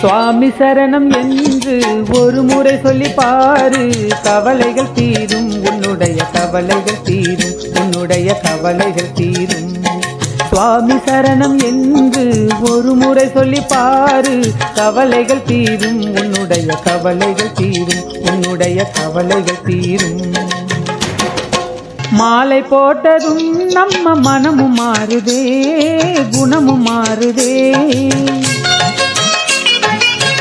சுவாமி சரணம் என்று ஒரு முறை சொல்லி பாரு. கவலைகள் தீரும் உன்னுடைய கவலைகள் தீரும் உன்னுடைய கவலைகள் தீரும். சுவாமி சரணம் என்று ஒரு முறை சொல்லி பாரு. கவலைகள் தீரும் உன்னுடைய கவலைகள் தீரும் உன்னுடைய கவலைகள் தீரும். மாலை போட்டதும் நம்ம மனமும் மாறுதே குணமும் மாறுதே.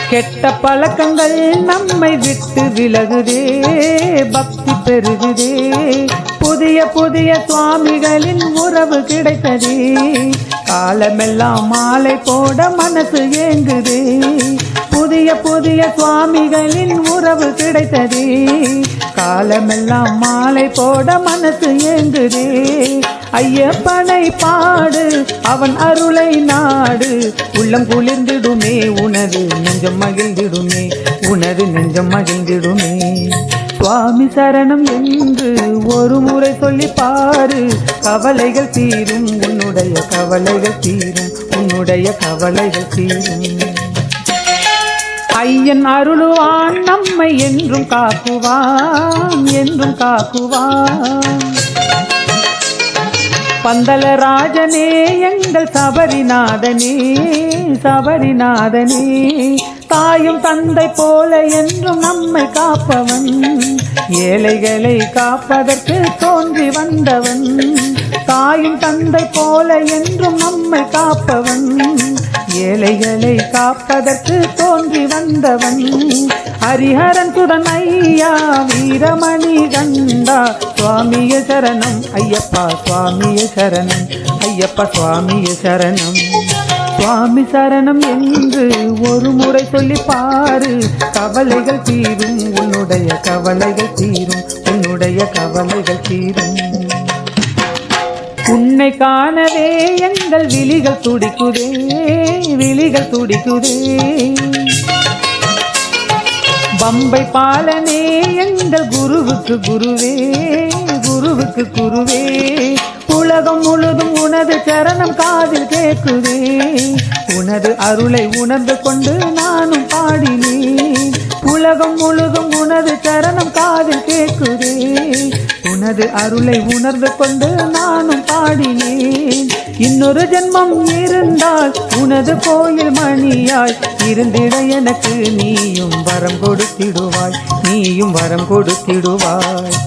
கெட்ட பழக்கங்கள் நம்மை விட்டு விலகுதே பக்தி பெருகுதே. புதிய புதிய சுவாமிகளின் உறவு கிடைத்ததே. காலமெல்லாம் மாலை போட மனசு ஏங்குதே. புதிய புதிய சுவாமிகளின் உறவு கிடைத்ததே. காலமெல்லாம் மாலை போட மனசு ஏங்குதே. ஐயப்பனை பாடு அவன் அருளை நாடு. உள்ளம் குளிர்ந்திடுமே உனது நெஞ்சம் மகிழ்ந்திடுமே உனது நெஞ்சம் மகிழ்ந்திடுமே. சுவாமி சரணம் என்று ஒரு முறை சொல்லி பாரு. கவலைகள் தீரும் உன்னுடைய கவலைகள் தீரும் உன்னுடைய கவலைகள் தீரும். ஐயன் அருளுவான் நம்மை என்றும் காக்குவான் என்றும் காக்குவான். பந்தலராஜனே எங்கள் சபரிநாதனே சபரிநாதனே. தாயும் தந்தை போல என்றும் நம்மை காப்பவன். ஏழைகளை காப்பதற்கு தோன்றி வந்தவன். தாயும் தந்தை போல என்றும் நம்மை காப்பவன். ஏழைகளை காப்பதற்கு தோன்றி வந்தவன். ஹரிஹரன் சுடன் ஐயா வீரமணி கண்டா சுவாமிய சரணம் ஐயப்பா சுவாமிய சரணம் ஐயப்பா சுவாமிய சரணம். சுவாமி சரணம் என்று ஒரு முறை சொல்லி பாரு கவலைகள் தீரும் உன்னுடைய கவலைகள் தீரும் உன்னுடைய கவலைகள் தீரும். உன்னை காணவே எங்கள் விழிகள் துடிக்குதே விழிகள் துடிக்குதே. பம்பை பாலனே எங்கள் குருவுக்கு குருவே குருவுக்கு குருவே. உலகம் முழுதும் உனது சரணம் காதில் கேட்குதே. உனது அருளை உணர்ந்து கொண்டு நானும் பாடினேன். உலகம் முழுதும் உனது சரணம் காதில் கேட்குதே. உனது அருளை உணர்ந்து கொண்டு நானும் பாடினேன். இன்னொரு ஜென்மம் இருந்தால் உனது கோயில் மணியாய் இருந்திட எனக்கு நீயும் வரம் கொடுத்திடுவாய் நீயும் வரம் கொடுத்திடுவாய்.